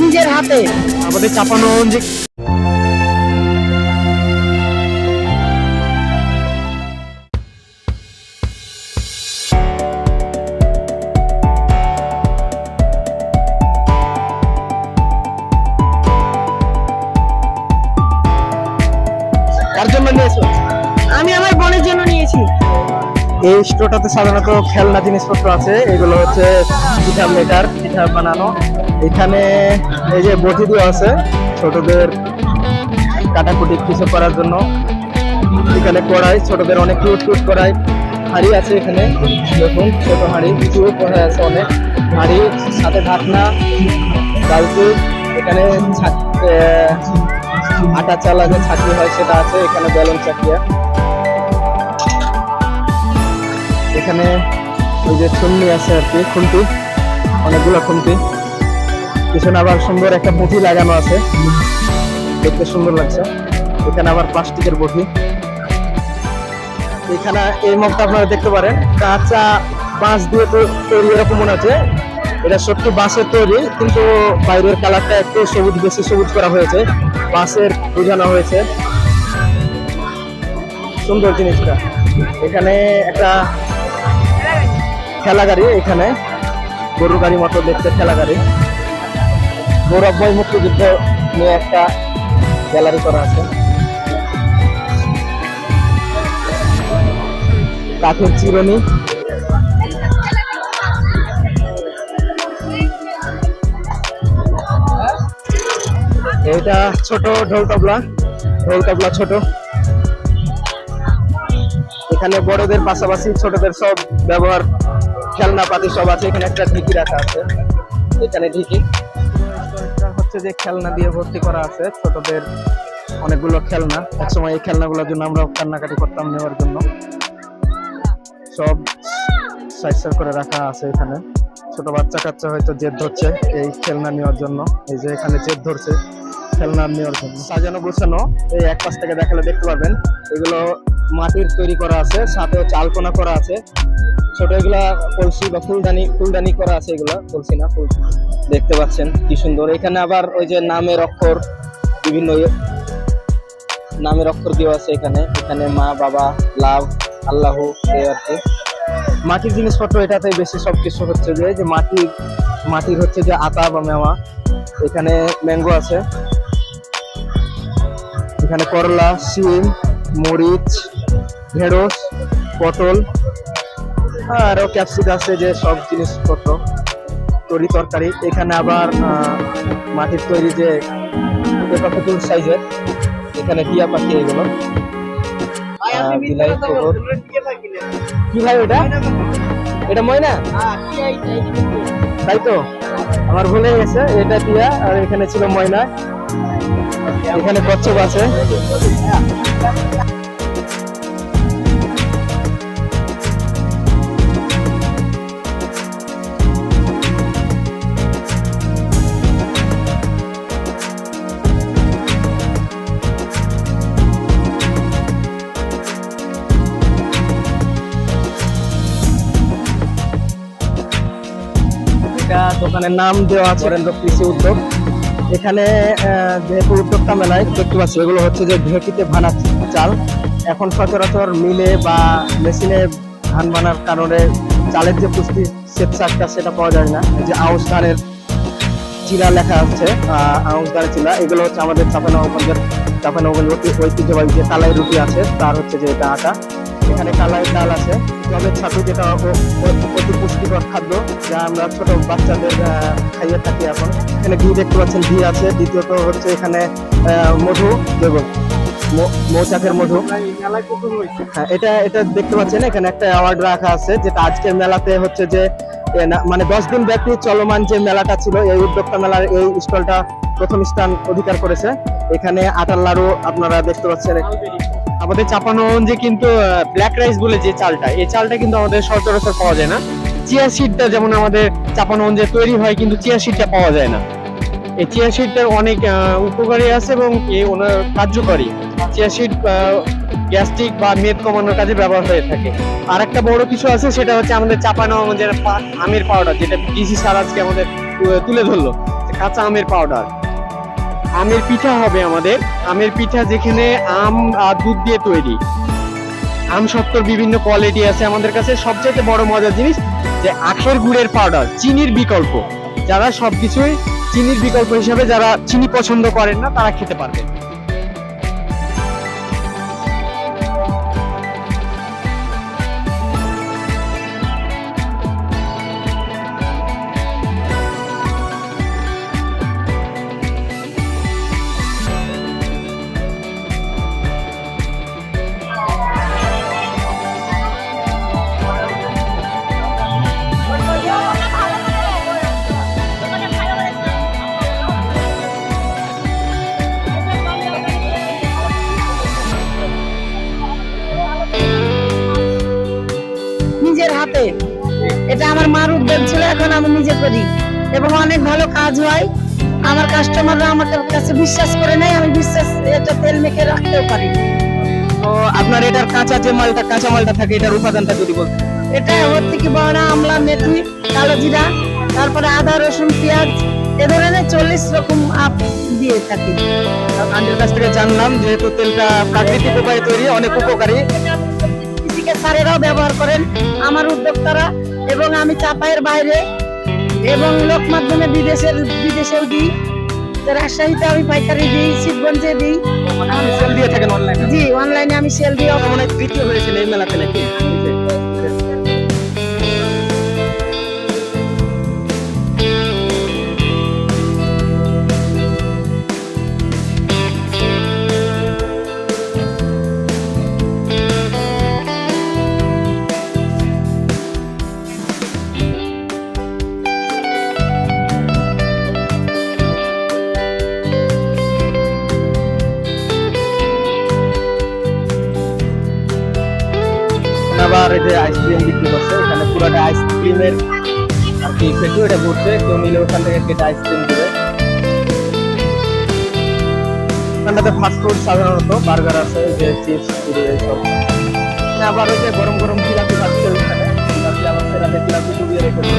নিজের হাতে। আমাদের চাপানো যে আমি আমার বোনের জন্য নিয়েছি। এই স্টোরটাতে সাধারণত খেলনা জিনিসপত্র আছে। এগুলো হচ্ছে পিঠা মেটার পিঠা বানানো, এখানে এই যে বটি দেওয়া আছে ছোটদের কাটাকুটি কিছু করার জন্য। এখানে কড়াই, ছোটদের অনেক কিউট কিউট কড়াই, হাড়ি আছে এখানে। দেখুন, ছোট হাড়ি কিছু কড়াই আছে অনেক। হাড়ি, সাথে ঢাকনা, বালতি, এখানে ছাক- আটা চালা যে ছাকনি হয়, সেটা আছে, এখানে বেলুন চাকিয়া এখানে ওই যে ছুন্নি আছে আর কি, খুন্তি। অনেকগুলো খুন্তি। পিছনে আবার সুন্দর একটা বটি লাগানো আছে। দেখতে সুন্দর লাগছে। এখানে আবার প্লাস্টিকের বটি এখানে এই মগটা আপনারা দেখতে পারেন। কাঁচা বাঁশ দিয়ে তো তৈরি এরকম মনে হচ্ছে। এটা সত্যি বাঁশের তৈরি, কিন্তু বাইরের কালারটা একটু সবুজ, বেশি সবুজ করা হয়েছে। বাঁশের বোঝানো হয়েছে। সুন্দর জিনিসটা। এখানে একটা ঠেলা গাড়ি এখানে। গরু গাড়ি মতো দেখতে ঠেলা গাড়ি। গৌরবময় মুক্তিযুদ্ধ নিয়ে একটা গ্যালারি করা আছে। কাঠের চিরনি। এটা ছোট ঢোল তবলা। ঢোল তবলা ছোট। এখানে বড়দের পাশাপাশি ছোটদের সব ব্যবহার খেলনা পাতি সব আছে, এখানে একটা ঢিকি রাখা আছে। এখানে ঢিকি। হচ্ছে যে খেলনা দিয়ে ভর্তি করা আছে, ছোটদের অনেকগুলো খেলনা। একসময় এই খেলনাগুলোর জন্য আমরা কান্নাকাটি করতাম নেওয়ার জন্য। সব সাইজ করে রাখা আছে এখানে। ছোট বাচ্চা কাচ্চা হয়তো জেদ ধরছে এই খেলনা নেওয়ার জন্য। এই যে এখানে জেদ ধরছে। খেলনা নেওয়ার জন্য। সাজানো গোছানো, এই এক পাশ থেকে দেখালে দেখতে পাবেন এগুলো মাটির তৈরি করা আছে, সাথে হচ্ছে করা আছে। ছোট এগুলা কলসি বা ফুলদানি ফুলদানি করা আছে এগুলা, কলসি না, ফুল। দেখতে পাচ্ছেন কি সুন্দর। এখানে আবার ওই যে নামের অক্ষর, বিভিন্ন ইয়ে- নামের অক্ষর দেওয়া আছে এখানে। এখানে মা, বাবা, লাভ, আল্লাহ এই আর কি। মাটির জিনিসপত্র এটাতে বেশি সবকিছু হচ্ছে যে যে মাটি মাটির হচ্ছে যে আতা বা মেওয়া। এখানে ম্যাঙ্গো আছে। এখানে করলা শিম মরিচ ঢেঁড়স পটল আরও ক্যাপসিক আছে যে সব জিনিসপত্র তরি তরকারি। এখানে আবার মাটির তৈরি যে পুতুল সাইজের এখানে টিয়া পাখি এগুলো। বিলাই কি ভাই ওটা? এটা ময়না? তাই তো? আমার ভুলে গেছে এটা টিয়া আর এখানে ছিল ময়না। এখানে কচ্ছপ আছে। দোকানের নাম দেওয়া আছে। উদ্যোগ। এখানে যেহেতু উদ্যোক্তা মেলায় দেখতে পাচ্ছি, এগুলো হচ্ছে যে ঢেকিতে ভানা চাল। এখন সচরাচর মিলে বা মেশিনে ধান বানার কারণে চালের যে পুষ্টি শ্বেতসারটা সেটা পাওয়া যায় না। যে আউশ ধানের চিলা লেখা আছে আউশ ধানের চিলা এগুলো হচ্ছে আমাদের চাপানগঞ্জের চাপানগঞ্জ ঐতিহ্যবাহী যে কালাই রুটি আছে, তার হচ্ছে যে এটা আটা। এখানে কালাই ডাল আছে। জলের ছাতু যেটা অতি পুষ্টিকর খাদ্য, যা আমরা ছোট বাচ্চাদের খাইয়ে থাকি এখন। এখানে ঘি দেখতে পাচ্ছেন, ঘি আছে। দ্বিতীয়ত হচ্ছে এখানে মধু মৌ- মৌচাকের মধু। হ্যাঁ এটা এটা দেখতে পাচ্ছেন, এখানে একটা অ্যাওয়ার্ড রাখা আছে, যেটা আজকের মেলাতে হচ্ছে যে মানে দশ দিন ব্যাপী চলমান যে মেলাটা ছিল, এই উদ্যোক্তা মেলার এই স্টলটা প্রথম স্থান অধিকার করেছে। এখানে আটার লাড়ু আপনারা দেখতে পাচ্ছেন আমাদের চাপানগঞ্জে কিন্তু ব্ল্যাক রাইস বলে যে চালটা, এই চালটা কিন্তু আমাদের সচরাচর পাওয়া যায় না। চিয়া সিডটা যেমন আমাদের চাপানগঞ্জে তৈরি হয়, কিন্তু চিয়া সিডটা পাওয়া যায় না। এই চিয়া সিডটার অনেক উপকারী আছে এবং এ ওনার কার্যকরী। চিয়া সিড গ্যাস্ট্রিক বা মেদ কমানোর কাজে ব্যবহার হয়ে থাকে। আর একটা বড় কিছু আছে, সেটা হচ্ছে আমাদের চাপানগঞ্জের পা- আমের পাউডার যেটা ডিসি স্যার আজকে আমাদের তুলে ধরলো কাঁচা আমের পাউডার আমের পিঠা হবে আমাদের। আমের পিঠা যেখানে আম আর দুধ দিয়ে তৈরি। আম সত্তর বিভিন্ন কোয়ালিটি আছে আমাদের কাছে। সবচেয়ে বড় মজার জিনিস যে আখের গুড়ের পাউডার চিনির বিকল্প। যারা সবকিছুই চিনির বিকল্প হিসাবে যারা চিনি পছন্দ করেন না, তারা খেতে পারবেন। নিজের হাতে। এটা আমার মার উদ্যোগ ছিল এখন আমি নিজে করি। এবং অনেক ভালো কাজ হয়। আমার কাস্টমাররা আমার কাছে বিশ্বাস করে নেয় আমি বিশ্বাস এটা তেল মেখে রাখতেও পারি। তো আপনার এটার কাঁচা যে মালটা কাঁচা মালটা থাকে এটার উপাদানটা যদি বলতেন এটা থেকে বড়া আমলা মেথি কালো জিরা তারপরে আদা রসুন পেঁয়াজ এ ধরনের চল্লিশ রকম আপ দিয়ে থাকি। আন্টির কাছ থেকে জানলাম যেহেতু তেলটা প্রাকৃতিক উপায়ে তৈরি অনেক উপকারী। কৃষিকে স্যারেরাও ব্যবহার করেন আমার উদ্যোক্তারা এবং আমি চাপায়ের বাইরে এবং লোক মাধ্যমে বিদেশের বিদেশেও দিই। রাজশাহীতে আমি পাইকারি দিই শিবগঞ্জে দিই। সেল দিয়ে থাকেন অনলাইনে জি অনলাইনে আমি সেল দিই অনেক বিক্রি তৃতীয় হয়েছিল এই মেলাতে নাকি? আবার এই আইসক্রিম বিক্রি করছে, এখানে পুরোটা আইসক্রিমের আর কি ফেটু এটা ঘুরছে, কেউ নিলে ওখান থেকে কেটে আইসক্রিম দেবে। এখানটাতে ফাস্টফুড সাধারণত বার্গার আছে, যে চিপস পুরো এইসব আবার ওই যে গরম গরম জিলাপি পাচ্ছে ওখানে জিলাপি আবার সেটাতে জিলাপি ডুবিয়ে রেখেছে।